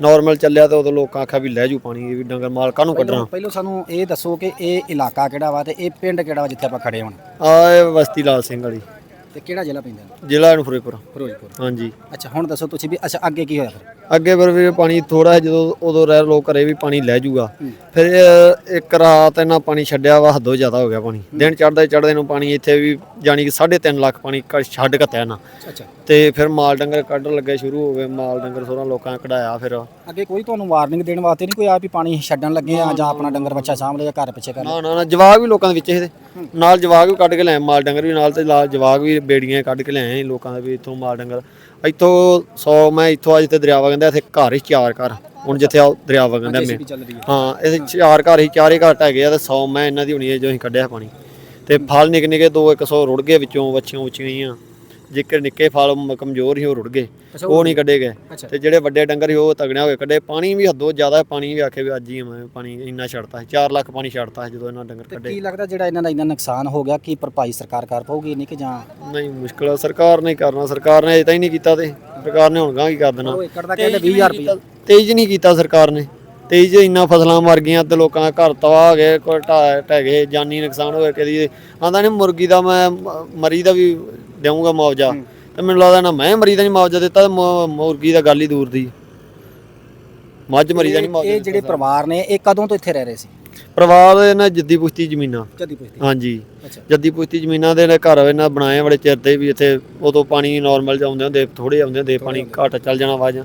ਨਾਰਮਲ ਚੱਲਿਆ ਤਾਂ ਉਦੋਂ ਲੋਕਾਂ ਆਖਿਆ ਵੀ ਲੈ ਜੂ ਪਾਣੀ ਵੀ ਡੰਗਰ ਮਾਲਕਾਂ ਨੂੰ ਕੱਢਣਾ? ਪਹਿਲਾਂ ਸਾਨੂੰ ਇਹ ਦੱਸੋ ਕਿ ਇਹ ਇਲਾਕਾ ਕਿਹੜਾ ਵਾ ਤੇ ਇਹ ਪਿੰਡ ਕਿਹੜਾ ਵਾ ਜਿੱਥੇ ਆਪਾਂ ਖੜੇ ਹਾਂ ਆ ਇਹ ਵਸਤੀ ਲਾਲ ਸਿੰਘ ਵਾਲੀ। ਤੇ ਕਿਹੜਾ ਜ਼ਿਲ੍ਹਾ ਪੈਂਦਾ? ਜ਼ਿਲ੍ਹਾ ਨੂੰ ਫਿਰੋਜ਼ਪੁਰ। ਫਿਰੋਜ਼ਪੁਰ ਹਾਂਜੀ। ਅੱਛਾ ਹੁਣ ਦੱਸੋ ਤੁਸੀਂ ਵੀ ਅੱਛਾ ਅੱਗੇ ਕੀ ਹੋਇਆ ਫਿਰ? ਅੱਗੇ ਫਿਰ ਵੀ ਪਾਣੀ ਥੋੜਾ ਜਦੋਂ ਉਦੋਂ ਰਹਿ ਲੋਕ ਘਰੇ ਵੀ ਪਾਣੀ ਲੈ ਜੂਗਾ। ਫਿਰ ਇੱਕ ਰਾਤ ਇਹਨਾਂ ਪਾਣੀ ਛੱਡਿਆ ਵਾ ਹੱਦੋਂ ਜ਼ਿਆਦਾ ਹੋ ਗਿਆ ਪਾਣੀ। ਦਿਨ ਚੜ੍ਹਦੇ ਚੜ੍ਹਦੇ ਨੂੰ ਪਾਣੀ ਇੱਥੇ ਵੀ ਜਾਣੀ ਕਿ 3.5 ਲੱਖ ਪਾਣੀ ਛੱਡ ਘੱਤਿਆ ਨਾ ਅੱਛਾ। ਤੇ ਫਿਰ ਮਾਲ ਡੰਗਰ ਕੱਢਣ ਲੱਗੇ ਸ਼ੁਰੂ ਹੋ ਗਏ। ਮਾਲ ਡੰਗਰ ਸੋਰਾਂ ਲੋਕਾਂ ਕਢਾਇਆ ਫਿਰ। ਅੱਗੇ ਕੋਈ ਤੁਹਾਨੂੰ ਵਾਰਨਿੰਗ ਦੇਣ ਵਾਸਤੇ ਨਹੀਂ ਕੋਈ ਆ ਵੀ ਪਾਣੀ ਛੱਡਣ ਲੱਗੇ ਆ ਜਾਂ ਆਪਣਾ ਡੰਗਰ ਬੱਚਾ ਸਾਂਭ ਲਿਆ ਘਰ ਪਿੱਛੇ ਕਰ ਲਿਆ ਨਾ ਨਾ ਨਾ ਜਵਾਗ ਵੀ ਲੋਕਾਂ ਦੇ ਵਿੱਚ ਇਹਦੇ ਨਾਲ ਜਵਾਗ ਵੀ ਕੱਢ ਕੇ ਲਿਆਏ ਮਾਲ ਡੰਗਰ ਵੀ ਨਾਲ ਤੇ ਨਾਲ ਜਵਾਗ ਵੀ ਬੇੜੀਆਂ ਕੱਢ ਕੇ ਲਿਆਏ ਲੋਕਾਂ ਦੇ ਵੀ ਇੱਥੋਂ ਮਾਲ ਡੰਗਰ। ਇੱਥੋਂ 100 ਮੈਂ ਇੱਥੋਂ ਅੱਜ ਤੇ ਦਰਿਆ ਵਗੰਦਾ ਇੱਥੇ ਘਰ ਹੀ ਚਾਰ ਘਰ। ਹੁਣ ਜਿੱਥੇ ਆ ਦਰਿਆ ਵਗੰਦਾ ਮੈਂ ਹੈ। ਹਾਂ ਇਹਦੇ ਚਾਰ ਘਰ ਹੀ ਚਾਰੇ ਘਰ ਹੈਗੇ ਆ ਤੇ 100 ਮੈਂ ਇਹਨਾਂ ਦੀ ਹੋਣੀ ਹੈ ਜੋ ਅਸੀਂ ਕੱਢਿਆ ਪਾਣੀ। ਤੇ ਫਲ ਨਿੱਕੇ ਨਿੱਕੇ ਦੋ 100 ਰੁੜ ਗਏ ਵਿੱਚੋਂ ਵੱਛੀਆਂ ਉੱਚੀਆਂ ਜੇਕਰ ਨਿੱਕੇ ਫਲ ਕਮਜ਼ੋਰ ਸੀ ਉਹ ਰੁੜ ਗਏ। ਉਹ ਨਹੀਂ ਕੱਢੇ ਗਏ। ਤੇ ਜਿਹੜੇ ਵੱਡੇ ਡੰਗਰ ਸੀ ਉਹ ਤਗੜਿਆਂ ਹੋ ਕੇ ਕੱਢੇ। ਪਾਣੀ ਵੀ ਹੱਦੋਂ ਜ਼ਿਆਦਾ ਪਾਣੀ ਵੀ ਆਖੇ ਵੀ ਅੱਜ ਹੀ ਮੈਂ ਪਾਣੀ ਇੰਨਾ ਛੱਡਤਾ ਸੀ। 4 ਲੱਖ ਪਾਣੀ ਛੱਡਤਾ ਸੀ ਜਦੋਂ ਇਹਨਾਂ ਡੰਗਰ ਕੱਢੇ। ਕੀ ਲੱਗਦਾ ਜਿਹੜਾ ਇਹਨਾਂ ਦਾ ਇੰਨਾ ਨੁਕਸਾਨ ਹੋ ਗਿਆ ਕੀ ਭਰਪਾਈ ਸਰਕਾਰ ਕਰ ਪਾਊਗੀ ਨਹੀਂ ਕਿ ਜਾਂ ਨਹੀਂ ਮੁਸ਼ਕਲ ਆ। ਸਰਕਾਰ ਨੇ ਕਰਨਾ। ਸਰਕਾਰ ਨੇ ਅਜੇ ਤਾਂ ਹੀ ਨਹੀਂ ਕੀਤਾ ਤੇ ਸਰਕਾਰ ਨੇ ਹੁਣ ਗਾਂ ਕੀ ਕਰ ਦੇਣਾ। ਉਹ ਏਕੜ ਦਾ ਕਹਿੰਦੇ 20000 ਰੁਪਏ ਤੇਜ ਨਹੀਂ ਕੀਤਾ ਸਰਕਾਰ ਨੇ। ਤੇਜ ਇੰਨਾ ਫਸਲਾਂ ਮਰ ਗਈਆਂ ਤੇ ਲੋਕਾਂ ਦਾ ਘਰ ਤਬਾਹ ਹੋ ਗਏ ਕੋਈ ਢਾਹ ਢਹਿ ਗਏ ਜਾਨੀ ਨੁਕਸਾਨ ਹੋਇਆ ਕਦੀ ਆਂਦਾ ਨੇ ਮੁਰਗੀ ਦਾ ਮੈਂ ਮਰੀ ਦਾ ਵੀ ਦੇਵਾਂਗਾ ਮੁਆਵਜ਼ਾ। ਤੇ ਮੈਨੂੰ ਲੱਗਦਾ ਨਾ ਮੈਂ ਮਰੀ ਦਾ ਨਹੀਂ ਮੁਆਵਜ਼ਾ ਦਿੱਤਾ ਤੇ ਮੁਰਗੀ ਦਾ ਗੱਲ ਹੀ ਦੂਰ ਦੀ। ਮੱਝ ਮਰੀ ਦਾ ਨਹੀਂ ਇਹ ਮੁਆਵਜ਼ਾ ਜਿਹੜੇ ਪਰਿਵਾਰ ਨੇ ਇਹ ਕਦੋਂ ਤੋਂ ਇੱਥੇ ਰਹਿ ਰਹੇ ਸੀ? ਪਰਿਵਾਰ ਦੇ ਨਾ ਜੱਦੀ ਪੁਸ਼ਤੀ ਜ਼ਮੀਨਾਂ। ਜੱਦੀ ਪੁੱਛਦੀ ਹਾਂਜੀ। ਅੱਛਾ। ਜੱਦੀ ਪੁਸ਼ਤੀ ਜ਼ਮੀਨਾਂ ਦੇ ਨੇ ਘਰ ਇਹਨਾਂ ਬਣਾਏ ਬੜੇ ਚਿਰ ਦੇ ਵੀ ਇੱਥੇ ਉਦੋਂ ਪਾਣੀ ਨਾਰਮਲ ਆਉਂਦੇ ਹੁੰਦੇ ਥੋੜੇ ਆਉਂਦੇ ਹੁੰਦੇ ਪਾਣੀ ਘੱਟ ਚੱਲ ਜਾਣਾ ਵਾਜ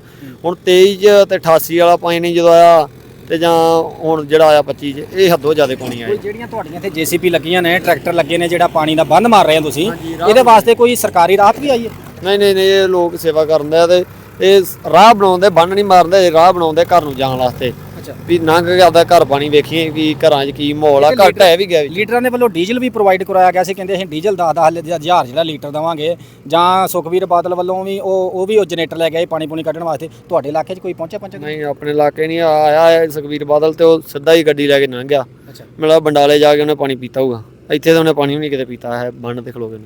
ਹੁਣ 23 ਚ ਤੇ 88 ਵਾਲਾ ਪਾਣੀ ਨਹੀਂ ਜਦੋਂ ਆਇਆ ਤੇ ਜਾਂ ਹੁਣ ਜਿਹੜਾ ਆਇਆ 25 ਚ ਇਹ ਹੱਦੋਂ ਜ਼ਿਆਦਾ ਪਾਣੀ ਆਇਆ। ਜਿਹੜੀਆਂ ਤੁਹਾਡੀਆਂ ਇੱਥੇ ਜੀਸੀਪੀ ਲੱਗੀਆਂ ਨੇ ਟਰੈਕਟਰ ਲੱਗੇ ਨੇ ਜਿਹੜਾ ਪਾਣੀ ਦਾ ਬੰਦ ਮਾਰ ਰਹੇ ਹੋ ਤੁਸੀਂ ਇਹਦੇ ਵਾਸਤੇ ਕੋਈ ਸਰਕਾਰੀ ਰਾਹਤ ਵੀ ਆਈ ਹੈ? ਨਹੀਂ ਨਹੀਂ ਨਹੀਂ ਇਹ ਲੋਕ ਸੇਵਾ ਕਰਨ ਦੇ ਤੇ ਇਹ ਰਾਹ ਬਣਾਉਂਦੇ ਬੰਨ ਨਹੀਂ ਮਾਰਦੇ ਰਾਹ ਬਣਾਉਂਦੇ ਘਰ ਨੂੰ ਜਾਣ ਵਾਸਤੇ। ਅੱਛਾ ਵੀ ਲੰਘ ਕੇ ਆਪਦਾ ਘਰ ਪਾਣੀ ਵੇਖੀਏ ਵੀ ਘਰਾਂ 'ਚ ਕੀ ਮਾਹੌਲ ਆ ਘੱਟ ਹੈ ਵੀ ਗਿਆ ਵੀ ਲੀਡਰਾਂ ਦੇ ਵੱਲੋਂ ਡੀਜ਼ਲ ਵੀ ਪ੍ਰੋਵਾਈਡ ਕਰਾਇਆ ਗਿਆ ਸੀ ਕਹਿੰਦੇ ਅਸੀਂ ਡੀਜ਼ਲ ਦਾ 10 ਹਜ਼ਾਰ ਜਿਹੜਾ ਲੀਟਰ ਦਵਾਂਗੇ ਜਾਂ ਸੁਖਵੀਰ ਬਾਦਲ ਵੱਲੋਂ ਵੀ ਉਹ ਉਹ ਵੀ ਉਹ ਜਨਰੇਟਰ ਲੈ ਗਏ ਪਾਣੀ ਪੂਣੀ ਕੱਢਣ ਵਾਸਤੇ। ਤੁਹਾਡੇ ਇਲਾਕੇ 'ਚ ਕੋਈ ਪਹੁੰਚਿਆ ਪਹੁੰਚਿਆ ਨਹੀਂ ਆਪਣੇ ਇਲਾਕੇ ਨਹੀਂ ਆਇਆ ਹੈ ਸੁਖਬੀਰ ਬਾਦਲ ਤੇ ਉਹ ਸਿੱਧਾ ਹੀ ਗੱਡੀ ਲੈ ਕੇ ਲੰਘ ਗਿਆ। ਅੱਛਾ। ਮੇਲਾ ਬੰਡਾਲੇ ਜਾ ਕੇ ਉਹਨੇ ਪਾਣੀ ਪੀਤਾ ਹੋਊਗਾ। ਇੱਥੇ ਤਾਂ ਉਹਨੇ ਪਾਣੀ ਵੀ ਨਹੀਂ ਕਿਤੇ ਪੀਤਾ ਹੈ ਬੰਨ ਤੇ ਖਲੋ ਕੇ ਨੇ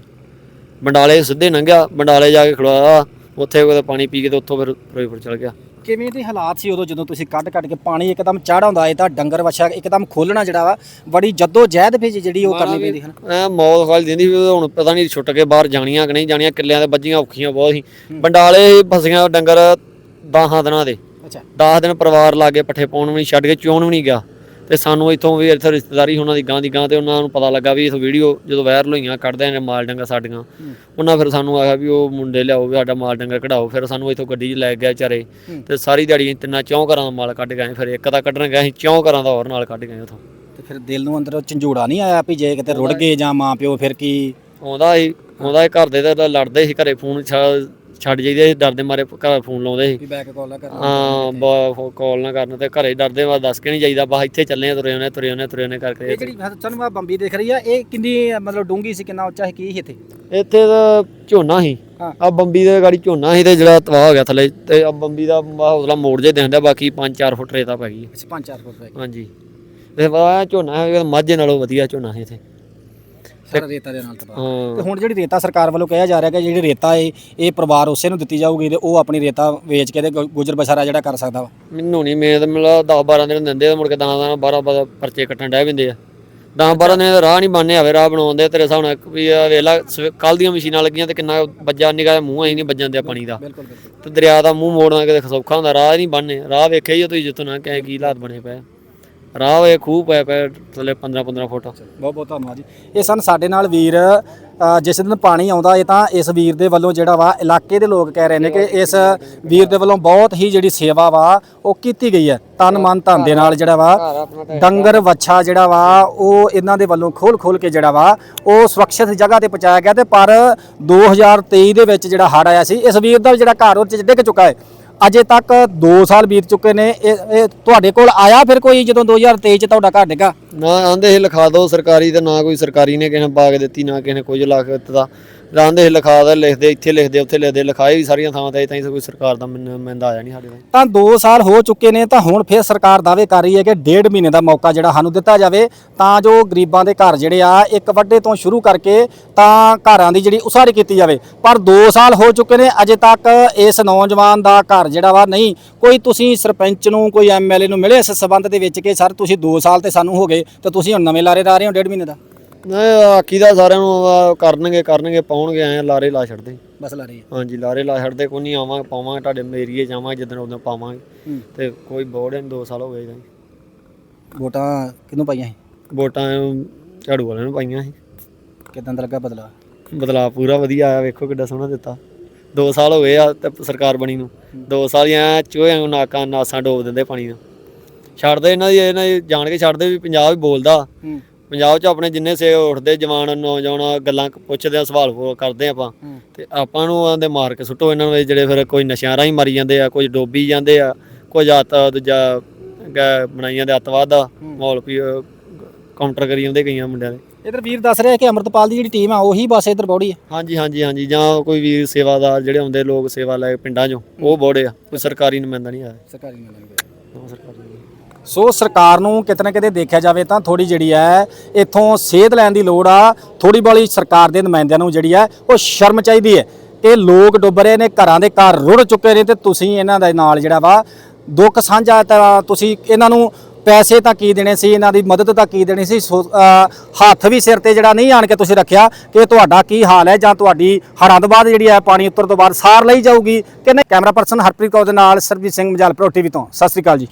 ਬੰਡਾਲੇ ਸਿੱਧੇ ਲੰਘਿਆ ਬੰਡਾਲੇ ਜਾ ਕੇ ਖਲੋਇਆ ਉੱਥੇ ਉਹਦਾ ਪਾਣੀ ਪੀ ਕੇ ਤੇ ਉੱਥੋਂ ਫਿਰ ਫਿਰੋਜ਼ਪੁਰ ਚਲ ਗਿਆ। ਕਿਵੇਂ ਦੇ ਹਾਲਾਤ ਸੀ ਉਦੋਂ ਜਦੋਂ ਤੁਸੀਂ ਕੱਢ ਕੱਢ ਕੇ ਪਾਣੀ ਇੱਕਦਮ ਚੜ੍ਹ ਆਉਂਦਾ ਇਹ ਤਾਂ ਡੰਗਰ ਵਛਾ ਇੱਕਦਮ ਖੋਲਣਾ ਜਿਹੜਾ ਵਾ ਬੜੀ ਜੱਦੋ ਜਹਿਦ ਫਿਰ ਜਿਹੜੀ ਉਹ ਕਰਨੀ ਪੈਂਦੀ ਹੈ ਨਾ? ਐ ਮੌਤ ਖਾਲੀ ਦਿੰਦੀ ਵੀ ਹੁਣ ਪਤਾ ਨਹੀਂ ਛੁੱਟ ਕੇ ਬਾਹਰ ਜਾਣੀਆਂ ਕਿ ਨਹੀਂ ਜਾਣੀਆਂ ਕਿੱਲਿਆਂ ਦੇ ਬੱਜੀਆਂ ਔਖੀਆਂ ਬਹੁਤ ਸੀ। ਬੰਡਾਲੇ ਫਸੀਆਂ ਡੰਗਰ 10 ਦਿਨਾਂ ਦੇ। ਅੱਛਾ। 10 ਦਿਨ ਪਰਿਵਾਰ ਲਾਗੇ ਪੱਠੇ ਪਾਉਣ ਵੀ ਨਹੀਂ ਛੱਡ ਕੇ ਚੋਣ ਵੀ ਨਹੀਂ ਗਿਆ। ਤੇ ਸਾਨੂੰ ਇੱਥੋਂ ਵੀ ਇੱਥੇ ਰਿਸ਼ਤੇਦਾਰੀ ਉਹਨਾਂ ਦੀ ਗਾਂ ਦੀ ਗਾਂ ਤੇ ਉਹਨਾਂ ਨੂੰ ਪਤਾ ਲੱਗਾ ਵੀ ਇਸ ਵੀਡੀਓ ਜਦੋਂ ਵਾਇਰਲ ਹੋਈਆਂ ਕੱਢਦੇ ਨੇ ਮਾਲ ਡੰਗਰ ਸਾਡੀਆਂ। ਉਹਨਾਂ ਫਿਰ ਸਾਨੂੰ ਆਖਿਆ ਵੀ ਉਹ ਮੁੰਡੇ ਲਿਆਓ ਵੀ ਸਾਡਾ ਮਾਲ ਡੰਗਰ ਕਢਾਓ। ਫਿਰ ਸਾਨੂੰ ਇੱਥੋਂ ਗੱਡੀ 'ਚ ਲੈ ਗਿਆ ਵਿਚਾਰੇ। ਤੇ ਸਾਰੀ ਦਿਹਾੜੀ ਤਿੰਨਾਂ ਚੌਂ ਘਰਾਂ ਦਾ ਮਾਲ ਕੱਢ ਗਏ ਫਿਰ ਇੱਕ ਤਾਂ ਕੱਢਣ ਗਏ ਅਸੀਂ ਚੌਂ ਘਰਾਂ ਦਾ ਹੋਰ ਨਾਲ ਕੱਢ ਗਏ ਉੱਥੋਂ। ਤੇ ਫਿਰ ਦਿਲ ਨੂੰ ਅੰਦਰੋਂ ਝੰਜੋੜਾ ਨਹੀਂ ਆਇਆ ਵੀ ਜੇ ਕਿਤੇ ਰੁੜ ਗਏ ਜਾਂ ਮਾਂ ਪਿਓ ਫਿਰ ਕੀ? ਆਉਂਦਾ ਸੀ ਆਉਂਦਾ ਸੀ ਘਰ ਦੇ ਤਾਂ ਲੜਦੇ ਸੀ ਘਰੇ ਫੋਨ ਛੱਡ ਜਾਈਦੇ ਸੀ ਡਰਦੇ ਮਾਰੇ ਘਰ ਫੋਨ ਲਾਉਂਦੇ ਸੀ। ਵੀ ਬੈਕ ਕਾਲ ਕਰ ਹਾਂ ਕਾਲ ਨਾ ਕਰਨ ਤੇ ਘਰੇ ਡਰਦੇ ਵਾ ਦੱਸ ਕੇ ਨਹੀਂ ਜਾਈਦਾ ਬਾ ਇੱਥੇ ਚੱਲੇ ਆ ਤੁਰੇ ਉਹਨੇ ਤੁਰੇ ਉਹਨੇ ਤੁਰੇ ਉਹਨੇ ਇਹ ਕਰਕੇ ਜਿਹੜੀ ਸਾਨੂੰ ਆ ਬੰਬੀ ਦਿਖ ਰਹੀ ਆ ਇਹ ਕਿੰਨੀ ਮਤਲਬ ਡੂੰਗੀ ਸੀ ਕਿੰਨਾ ਉੱਚਾ ਸੀ ਕੀ ਸੀ ਇੱਥੇ? ਇੱਥੇ ਤਾਂ ਝੋਨਾ ਸੀ। ਹਾਂ। ਆ ਬੰਬੀ ਦੇ ਗਾੜੀ ਝੋਨਾ ਸੀ ਤੇ ਜਿਹੜਾ ਤਬਾਹ ਹੋ ਗਿਆ ਥੱਲੇ ਤੇ ਆ ਬੰਬੀ ਦਾ ਹੌਸਲਾ ਮੋੜ ਜੇ ਦਿੰਦਾ ਬਾਕੀ 5-4 ਫੁੱਟ ਰੇਤਾ ਪੈ ਗਈ। ਅੱਛਾ 5-4 ਫੁੱਟ ਪੈ ਗਿਆ ਹਾਂਜੀ। ਤੇ ਵਾ ਝੋਨਾ ਹੈ ਮਾਝੇ ਨਾਲੋਂ ਵਧੀਆ ਝੋਨਾ ਸੀ ਇੱਥੇ। ਸਾਰਾ ਰੇਤਾ ਦੇ ਨਾਲ ਤਬਾਹ। ਤੇ ਹੁਣ ਜਿਹੜੀ ਰੇਤਾ ਸਰਕਾਰ ਵੱਲੋਂ ਕਿਹਾ ਜਾ ਰਿਹਾ ਕਿ ਜਿਹੜੀ ਰੇਤਾ ਹੈ ਇਹ ਪਰਿਵਾਰ ਉਸੇ ਨੂੰ ਦਿੱਤੀ ਜਾਊਗੀ ਤੇ ਉਹ ਆਪਣੀ ਰੇਤਾ ਵੇਚ ਕੇ ਤੇ ਗੁ- ਗੁਜ਼ਰ ਬਸਰਾ ਜਿਹੜਾ ਕਰ ਸਕਦਾ ਵਾ। ਮੈਨੂੰ ਨਹੀਂ ਮੇਦ ਮਿਲਾ 10-12 ਦਿਨ ਦਿੰਦੇ ਆ, ਮੁੜ ਕੇ 10 12 12 ਪਰਚੇ ਕੱਟਣ ਡੈ ਪੈਂਦੇ ਆ। 10-12 ਦਿਨ ਦਾ ਰਾਹ ਨਹੀਂ ਬੰਨੇ ਆਵੇ ਰਾਹ ਬਣਾਉਂਦੇ ਤੇਰੇ ਹਿਸਾਬ ਨਾਲ ਵੀ ਆ ਵੇਲਾ ਕੱਲ ਦੀਆਂ ਮਸ਼ੀਨਾਂ ਲੱਗੀਆਂ ਤੇ ਕਿੰਨਾ ਬੱਜਾ ਨਿਕਾ ਮੂੰਹ ਐ ਨਹੀਂ ਵੱਜਣ ਦਿਆ ਪਾਣੀ ਦਾ। ਬਿਲਕੁਲ ਤੇ ਦਰਿਆ ਦਾ ਮੂੰਹ ਮੋੜਨਾ ਕਿਤੇ ਸੌਖਾ ਹੁੰਦਾ ਰਾਹ ਨਹੀਂ ਬਣਨੇ ਰਾਹ ਵੇਖਿਆ ਹੀ ਆ ਤੁਸੀਂ ਜਿੱਥੋਂ ਨਾ ਕਹੇ ਕੀ ਹਾਲਾਤ ਬਣੇ ਪਏ ਰਾਹ ਵੇ ਖੂਹ ਪਏ ਪਏ ਥੱਲੇ 15-15 ਫੁੱਟ। ਬਹੁਤ ਬਹੁਤ ਧੰਨਵਾਦ ਜੀ। ਇਹ ਸਨ ਸਾਡੇ ਨਾਲ ਵੀਰ ਅ, ਜਿਸ ਦਿਨ ਪਾਣੀ ਆਉਂਦਾ ਇਹ ਤਾਂ ਇਸ ਵੀਰ ਦੇ ਵੱਲੋਂ ਜਿਹੜਾ ਵਾ ਇਲਾਕੇ ਦੇ ਲੋਕ ਕਹਿ ਰਹੇ ਨੇ ਕਿ ਇਸ ਵੀਰ ਦੇ ਵੱਲੋਂ ਬਹੁਤ ਹੀ ਜਿਹੜੀ ਸੇਵਾ ਵਾ ਉਹ ਕੀਤੀ ਗਈ ਹੈ। ਤਨ ਮਨ ਧਨ ਦੇ ਨਾਲ ਜਿਹੜਾ ਵਾ ਡੰਗਰ ਵੱਛਾ ਜਿਹੜਾ ਵਾ ਉਹ ਇਹਨਾਂ ਦੇ ਵੱਲੋਂ ਖੋਲ ਖੋਲ ਕੇ ਜਿਹੜਾ ਵਾ ਉਹ ਸੁਰੱਖਿਅਤ ਜਗ੍ਹਾ ਤੇ ਪਹੁੰਚਾਇਆ ਗਿਆ ਤੇ ਪਰ 2023 ਦੇ ਵਿੱਚ ਜਿਹੜਾ ਹੜ ਆਇਆ ਸੀ ਇਸ ਵੀਰ ਦਾ ਜਿਹੜਾ ਘਰ ਉਹ 'ਚ ਡਿੱਗ ਚੁੱਕਾ ਹੈ। ਅਜੇ ਤੱਕ 2 ਸਾਲ ਬੀਤ ਚੁੱਕੇ ਨੇ। ਇਹ ਤੁਹਾਡੇ ਕੋਲ ਆਇਆ ਫਿਰ ਕੋਈ ਜਦੋਂ 2023 ਚ ਤੁਹਾਡਾ ਘਰ ਡਿੱਗਾ? ਨਾ, ਆਂਦੇ ਸੀ, ਲਿਖਾ ਦਿਓ ਸਰਕਾਰੀ ਤੇ ਨਾ ਕੋਈ ਸਰਕਾਰੀ ਨੇ ਕਿਸੇ ਨੇ ਬਾਗ ਦਿੱਤੀ, ਨਾ ਕਿਸੇ ਨੇ ਕੁਝ ਲਾ ਕੇ ਦਿੱਤਾ। ਆਂਦੇ ਲਿਖਾ ਦੇ, ਲਿਖਦੇ, ਇੱਥੇ ਲਿਖਦੇ, ਉੱਥੇ ਲਿਖਦੇ ਲਿਖਾਏ ਵੀ ਸਾਰੀਆਂ ਥਾਵਾਂ ਤੇ ਤਾਂ ਕੋਈ ਸਰਕਾਰ ਦਾ ਮੰਦਾ ਆਇਆ ਨਹੀਂ ਸਾਡੇ ਕੋਲ ਤਾਂ 2 ਸਾਲ ਹੋ ਚੁੱਕੇ ਨੇ, ਤਾਂ ਹੁਣ ਫਿਰ ਸਰਕਾਰ ਦਾਅਵੇ ਕਰ ਰਹੀ ਹੈ ਕਿ ਡੇਢ ਮਹੀਨੇ ਦਾ ਮੌਕਾ ਜਿਹੜਾ ਸਾਨੂੰ ਦਿੱਤਾ ਜਾਵੇ, ਤਾਂ ਜੋ ਗਰੀਬਾਂ ਦੇ ਘਰ ਜਿਹੜੇ ਆ, ਇੱਕ ਵੱਡੇ ਤੋਂ ਸ਼ੁਰੂ ਕਰਕੇ ਤਾਂ ਘਰਾਂ ਦੀ ਜਿਹੜੀ ਉਸਾਰੀ ਕੀਤੀ ਜਾਵੇ। ਪਰ 2 ਸਾਲ ਹੋ ਚੁੱਕੇ ਨੇ, ਅਜੇ ਤੱਕ ਇਸ ਨੌਜਵਾਨ ਦਾ ਘਰ ਜਿਹੜਾ ਵਾ ਨਹੀਂ। ਕੋਈ ਤੁਸੀਂ ਸਰਪੰਚ ਨੂੰ, ਕੋਈ ਐਮਐਲਏ ਨੂੰ ਮਿਲੇ ਇਸ ਸਬੰਧ ਦੇ ਵਿੱਚ ਕਿ, ਸਰ, ਤੁਸੀਂ 2 ਸਾਲ ਤੇ ਸਾਨੂੰ ਹੋ ਗਏ, ਤੇ ਤੁਸੀਂ ਹੁਣ ਨਵੇਂ ਲਾਰੇ ਲਾ ਰਹੇ ਹੋ ਡੇਢ ਮਹੀਨੇ ਦਾ? ਨਹੀਂ ਆਖੀ ਦਾ ਸਾਰਿਆਂ ਨੂੰ ਕਰਨਗੇ ਕਰਨਗੇ ਪਾਉਣਗੇ ਐ ਲਾਰੇ ਲਾ ਛੱਡਦੇ। ਬਸ ਲਾ ਰਹੀ ਹੈ ਹਾਂਜੀ ਲਾਰੇ ਲਾ ਛੱਡਦੇ ਕੋਈ ਨਹੀਂ ਆਵਾਂਗੇ ਪਾਵਾਂਗੇ ਤੁਹਾਡੇ ਏਰੀਏ ਜਾਵਾਂਗੇ ਜਦੋਂ ਉਦੋਂ ਪਾਵਾਂਗੇ। ਹੂੰ। ਤੇ ਕੋਈ ਬੋੜ ਨਹੀਂ 2 ਸਾਲ ਹੋ ਗਏ ਜੀ ਵੋਟਾਂ ਕਿਹਨੂੰ ਪਾਈਆਂ ਸੀ? ਵੋਟਾਂ ਝਾੜੂ ਵਾਲਿਆਂ ਨੂੰ ਪਾਈਆਂ ਸੀ। ਕਿਦਾਂ ਦਾ ਲੱਗਾ ਬਦਲਾ ਬਦਲਾਅ ਪੂਰਾ ਵਧੀਆ ਆਇਆ ਵੇਖੋ ਕਿੱਡਾ ਸੋਹਣਾ ਦਿੱਤਾ। 2 ਸਾਲ ਹੋ ਗਏ ਆ ਤੇ ਸਰਕਾਰ ਬਣੀ ਨੂੰ। 2 ਸਾਲ ਐ ਚੋਹਾਂ ਨੂੰ ਨਾਕਾਂ ਨਾਸਾਂ ਡੋਬ ਦਿੰਦੇ ਪਾਣੀ ਨਾਲ ਛੱਡਦੇ ਇਹਨਾਂ ਦੀ ਇਹਨਾਂ ਦੀ ਜਾਣ ਕੇ ਛੱਡਦੇ ਵੀ ਪੰਜਾਬ ਹੀ ਬੋਲਦਾ। ਹੂੰ। ਪੰਜਾਬ 'ਚ ਆਪਣੇ ਜਿੰਨੇ ਸੇ ਉੱਠਦੇ ਜਵਾਨ ਨੌਜਵਾਨ ਗੱਲਾਂ ਪੁੱਛਦੇ ਆ ਸਵਾਲ ਕਰਦੇ ਆਪਾਂ। ਤੇ ਆਪਾਂ ਨੂੰ ਆਂਦੇ ਮਾਰ ਕੇ ਸੁੱਟੋ ਇਹਨਾਂ ਨੂੰ ਜਿਹੜੇ ਫਿਰ ਕੋਈ ਨਸ਼ਿਆਂ ਰਾਹੀਂ ਮਰੀ ਜਾਂਦੇ ਆ ਕੁਝ ਡੋਬੀ ਜਾਂਦੇ ਆ ਕੁਝ ਆਤ ਦੂਜਾ ਗ- ਬਣਾਈ ਜਾਂਦੇ ਅੱਤਵਾਦ ਦਾ ਮਾਹੌਲ ਵੀ ਕਾਊਂਟਰ ਕਰੀ ਜਾਂਦੇ ਕਈਆਂ ਮੁੰਡਿਆਂ ਦੇ। ਇਧਰ ਵੀਰ ਦੱਸ ਰਿਹਾ ਕਿ ਅਮਰਤਪਾਲ ਦੀ ਜਿਹੜੀ ਟੀਮ ਆ ਉਹੀ ਬਸ ਇਧਰ ਬੌੜੀ ਹੈ ਹਾਂਜੀ ਹਾਂਜੀ ਹਾਂਜੀ ਜਾਂ ਕੋਈ ਵੀਰ ਸੇਵਾਦਾਰ ਜਿਹੜੇ ਆਉਂਦੇ ਲੋਕ ਸੇਵਾ ਲੈ ਪਿੰਡਾਂ 'ਚੋਂ ਉਹ ਬੋੜੇ ਆ ਕੋਈ ਸਰਕਾਰੀ ਨੁਮਾਇੰਦਾ ਨਹੀਂ ਆਇਆ। ਸਰਕਾਰੀ ਨਹੀਂ ਉਹ ਸਰਕਾਰੀ ਨਹੀਂ। ਸੋ ਸਰਕਾਰ ਨੂੰ ਕਿਤੇ ਨਾ ਕਿਤੇ ਦੇਖਿਆ ਜਾਵੇ ਤਾਂ ਥੋੜੀ ਜਿਹੜੀ ਹੈ, ਇੱਥੋਂ ਸੇਧ ਲੈਣ ਦੀ ਲੋੜ ਆ। ਥੋੜੀ ਬਾਲੀ ਸਰਕਾਰ ਦੇ ਨੁਮਾਇੰਦਿਆਂ ਨੂੰ ਜਿਹੜੀ ਹੈ, ਉਹ ਸ਼ਰਮ ਚਾਹੀਦੀ ਹੈ ਕਿ ਲੋਕ ਡੁੱਬ ਰਹੇ ਨੇ, ਘਰਾਂ ਦੇ ਘਰ ਰੁੜ ਚੁੱਕੇ ਨੇ ਤੇ ਤੁਸੀਂ ਇਹਨਾਂ ਦੇ ਨਾਲ ਜਿਹੜਾ ਵਾ, ਦੁੱਖ ਸਾਂਝਾ ਤਾਂ ਤੁਸੀਂ ਇਹਨਾਂ ਨੂੰ ਪੈਸੇ ਤਾਂ ਕੀ ਦੇਣੇ ਸੀ, ਇਹਨਾਂ ਦੀ ਮਦਦ ਤਾਂ ਕੀ ਦੇਣੀ ਸੀ, ਸੋ- ਹੱਥ ਵੀ ਸਿਰ ਤੇ ਜਿਹੜਾ ਨਹੀਂ ਆਣ ਕੇ ਤੁਸੀਂ ਰੱਖਿਆ ਕਿ ਤੁਹਾਡਾ ਕੀ ਹਾਲ ਹੈ ਜਾਂ ਤੁਹਾਡੀ ਹੜ੍ਹਾਂ ਤੋਂ ਬਾਅਦ ਜਿਹੜੀ ਹੈ ਪਾਣੀ ਉੱਤਰ ਤੋਂ ਬਾਅਦ ਸਾਰ ਲਈ ਜਾਊਗੀ। ਕਿ ਨਹੀਂ ਕੈਮਰਾ ਪਰਸਨ ਹਰਪ੍ਰੀਤ ਕੌਰ ਦੇ ਨਾਲ ਸਰਬਜੀਤ ਸਿੰਘ ਮਜਾਲਪੁਰ ਟੀਵੀ ਤੋਂ। ਸਤਿ ਸ੍ਰੀ ਅਕਾਲ ਜੀ।